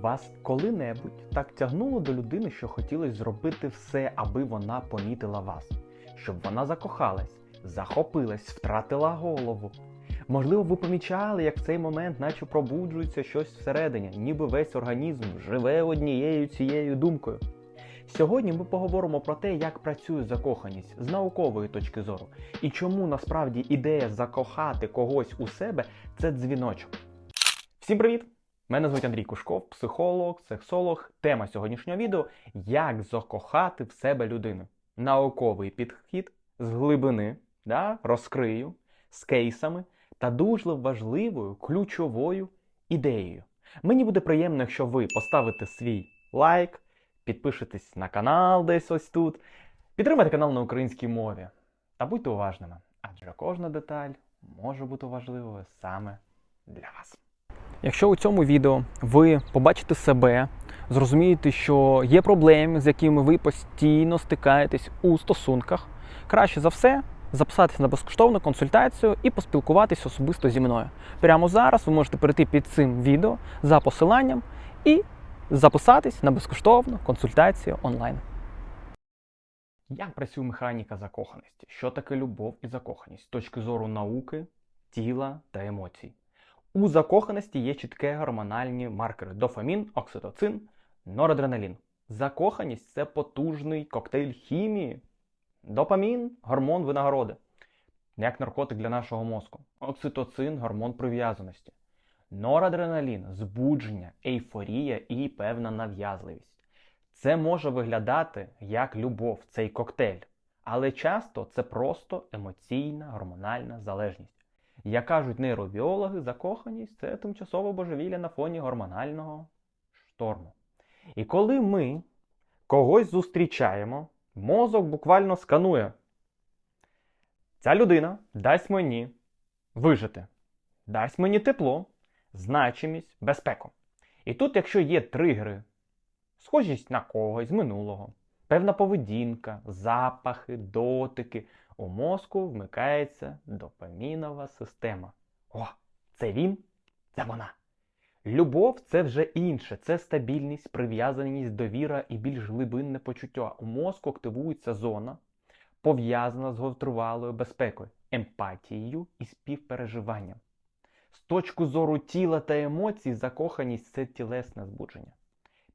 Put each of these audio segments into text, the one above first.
Вас коли-небудь так тягнуло до людини, що хотілося зробити все, аби вона помітила вас, щоб вона закохалась, захопилась, втратила голову. Можливо, ви помічали, як в цей момент, наче пробуджується щось всередині, ніби весь організм живе однією цією думкою. Сьогодні ми поговоримо про те, як працює закоханість з наукової точки зору, і чому насправді ідея закохати когось у себе це дзвіночок. Всім привіт! Мене звуть Андрій Кушков, психолог, сексолог. Тема сьогоднішнього відео як закохати в себе людину. Науковий підхід з глибини, да, розкрию, з кейсами та дуже важливою ключовою ідеєю. Мені буде приємно, якщо ви поставите свій лайк, підпишетесь на канал десь ось тут, підтримайте канал на українській мові та будьте уважними, адже кожна деталь може бути важливою саме для вас. Якщо у цьому відео ви побачите себе, зрозумієте, що є проблеми, з якими ви постійно стикаєтесь у стосунках, краще за все записатися на безкоштовну консультацію і поспілкуватись особисто зі мною. Прямо зараз ви можете перейти під цим відео за посиланням і записатись на безкоштовну консультацію онлайн. Як працює механіка закоханості? Що таке любов і закоханість з точки зору науки, тіла та емоцій? У закоханості є чіткі гормональні маркери: дофамін, окситоцин, норадреналін. Закоханість це потужний коктейль хімії. Допамін гормон винагороди, як наркотик для нашого мозку. Окситоцин гормон прив'язаності. Норадреналін збудження, ейфорія і певна нав'язливість. Це може виглядати як любов, цей коктейль. Але часто це просто емоційна гормональна залежність. Як кажуть нейробіологи, закоханість це тимчасове божевілля на фоні гормонального шторму. І коли ми когось зустрічаємо, мозок буквально сканує. Ця людина дасть мені вижити, дасть мені тепло, значимість, безпеку. І тут, якщо є тригери, схожість на когось з минулого, певна поведінка, запахи, дотики, у мозку вмикається допамінова система. О, це він, це вона. Любов це вже інше, це стабільність, прив'язаність, довіра і більш глибинне почуття. У мозку активується зона, пов'язана з гострувалою безпекою, емпатією і співпереживанням. З точки зору тіла та емоцій, закоханість це тілесне збудження.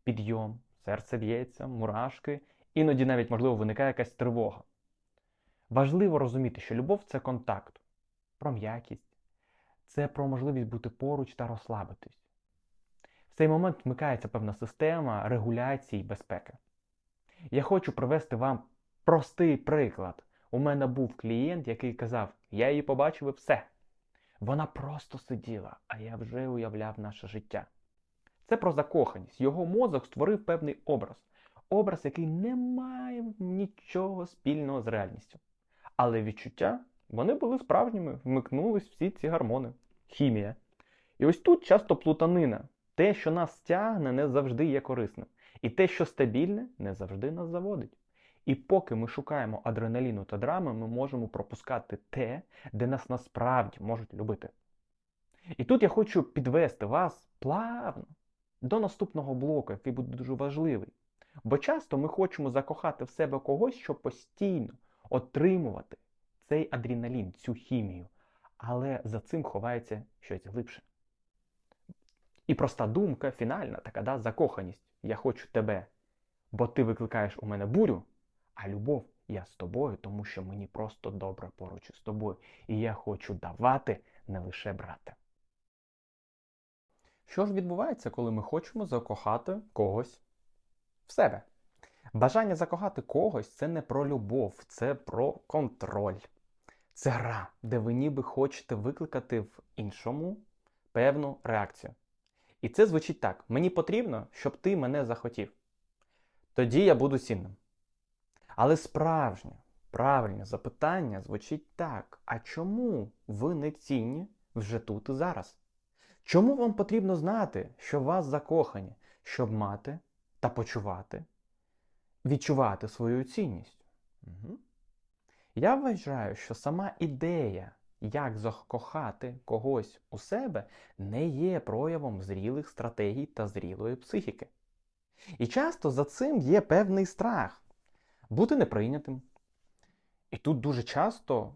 Підйом, серце б'ється, мурашки, іноді навіть, можливо, виникає якась тривога. Важливо розуміти, що любов це контакт, про м'якість, це про можливість бути поруч та розслабитись. В цей момент вмикається певна система регуляції безпеки. Я хочу привести вам простий приклад. У мене був клієнт, який казав: я її побачив і все. Вона просто сиділа, а я вже уявляв наше життя. Це про закоханість. Його мозок створив певний образ. Образ, який не має нічого спільного з реальністю. Але відчуття вони були справжніми, вмикнулись всі ці гормони, хімія. І ось тут часто плутанина. Те, що нас тягне, не завжди є корисним. І те, що стабільне, не завжди нас заводить. І поки ми шукаємо адреналіну та драми, ми можемо пропускати те, де нас насправді можуть любити. І тут я хочу підвести вас плавно до наступного блоку, який буде дуже важливий. Бо часто ми хочемо закохати в себе когось, щоб постійно отримувати цей адреналін, цю хімію. Але за цим ховається щось глибше. І проста думка, фінальна, така да, закоханість. Я хочу тебе, бо ти викликаєш у мене бурю, а любов я з тобою, тому що мені просто добре поруч із тобою. І я хочу давати, не лише брати. Що ж відбувається, коли ми хочемо закохати когось в себе? Бажання закохати когось це не про любов, це про контроль. Це гра, де ви ніби хочете викликати в іншому певну реакцію. І це звучить так: мені потрібно, щоб ти мене захотів. Тоді я буду цінним. Але справжнє, правильне запитання звучить так: а чому ви не цінні вже тут і зараз? Чому вам потрібно знати, що вас закохані, щоб мати та почувати, відчувати свою цінність? Угу. Я вважаю, що сама ідея як закохати когось у себе, не є проявом зрілих стратегій та зрілої психіки. І часто за цим є певний страх бути неприйнятим. І тут дуже часто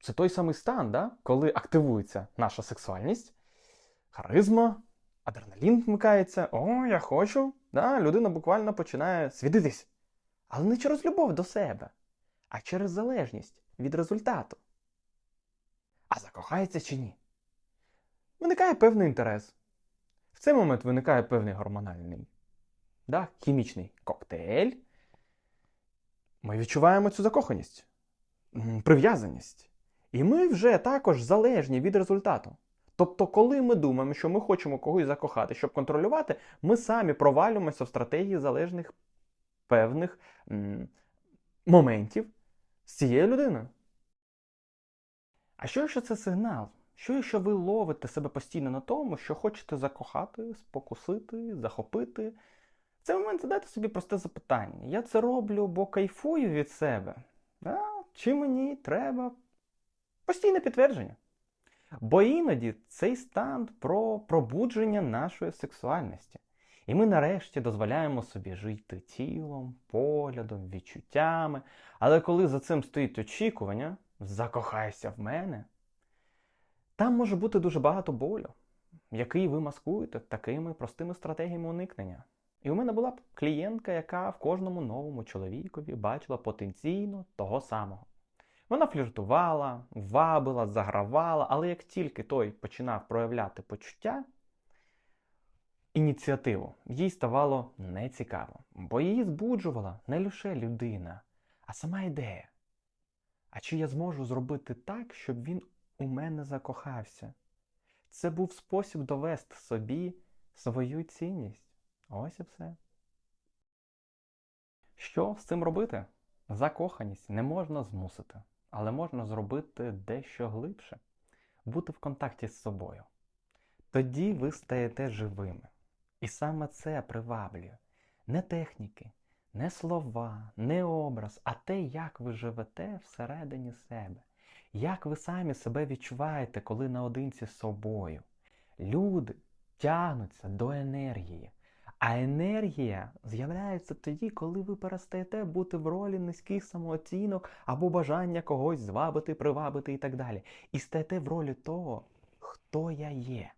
це той самий стан, да? коли активується наша сексуальність, харизма, адреналін вмикається, о, я хочу. Да? Людина буквально починає світитись. Але не через любов до себе, а через залежність від результату. А закохається чи ні? Виникає певний інтерес. В цей момент виникає певний гормональний, да, хімічний коктейль. Ми відчуваємо цю закоханість, прив'язаність. І ми вже також залежні від результату. Тобто, коли ми думаємо, що ми хочемо когось закохати, щоб контролювати, ми самі провалюємося в стратегії залежних певних м, моментів з цією людиною. А що якщо це сигнал? Що якщо ви ловите себе постійно на тому, що хочете закохати, спокусити, захопити? В цей момент задайте собі просте запитання. Я це роблю, бо кайфую від себе. А? Чи мені треба постійне підтвердження? Бо іноді цей стан про пробудження нашої сексуальності. І ми нарешті дозволяємо собі жити тілом, поглядом, відчуттями. Але коли за цим стоїть очікування, закохайся в мене, там може бути дуже багато болю, який ви маскуєте такими простими стратегіями уникнення. І у мене була б клієнтка, яка в кожному новому чоловікові бачила потенційно того самого. Вона фліртувала, вабила, загравала, але як тільки той починав проявляти почуття, ініціативу, їй ставало нецікаво, бо її збуджувала не лише людина, а сама ідея. А чи я зможу зробити так, щоб він у мене закохався? Це був спосіб довести собі свою цінність. Ось і все. Що з цим робити? Закоханість не можна змусити, але можна зробити дещо глибше бути в контакті з собою. Тоді ви стаєте живими. І саме це приваблює не техніки, не слова, не образ, а те, як ви живете всередині себе, як ви самі себе відчуваєте, коли наодинці з собою. Люди тягнуться до енергії. А енергія з'являється тоді, коли ви перестаєте бути в ролі низьких самооцінок або бажання когось звабити, привабити і так далі. І стаєте в ролі того, хто я є.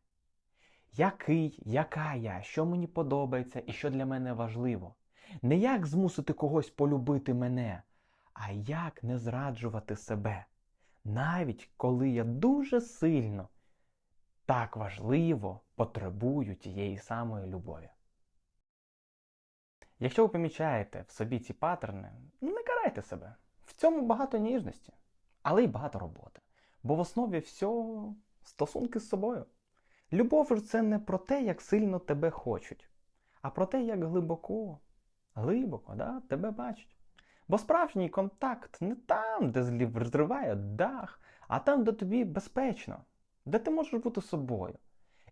Який, яка я, що мені подобається і що для мене важливо. Не як змусити когось полюбити мене, а як не зраджувати себе. Навіть коли я дуже сильно так важливо потребую тієї самої любові. Якщо ви помічаєте в собі ці паттерни, не карайте себе. В цьому багато ніжності, але й багато роботи. Бо в основі всього стосунки з собою. Любов ж це не про те, як сильно тебе хочуть, а про те, як глибоко, глибоко да, тебе бачать. Бо справжній контакт не там, де зриває дах, а там, де тобі безпечно, де ти можеш бути собою.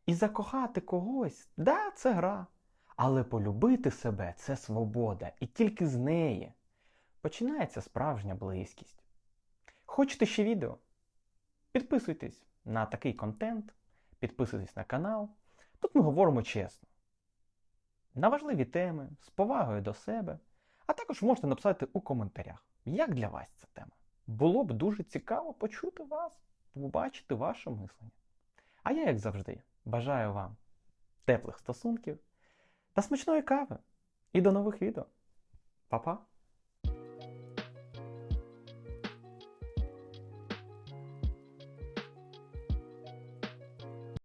І закохати когось, да, це гра. Але полюбити себе це свобода, і тільки з неї починається справжня близькість. Хочете ще відео? Підписуйтесь на такий контент, підписуйтесь на канал. Тут ми говоримо чесно. На важливі теми, з повагою до себе, а також можете написати у коментарях, як для вас ця тема. Було б дуже цікаво почути вас, побачити ваше мислення. А я, як завжди, бажаю вам теплих стосунків та смачної кави. І до нових відео. Па-па!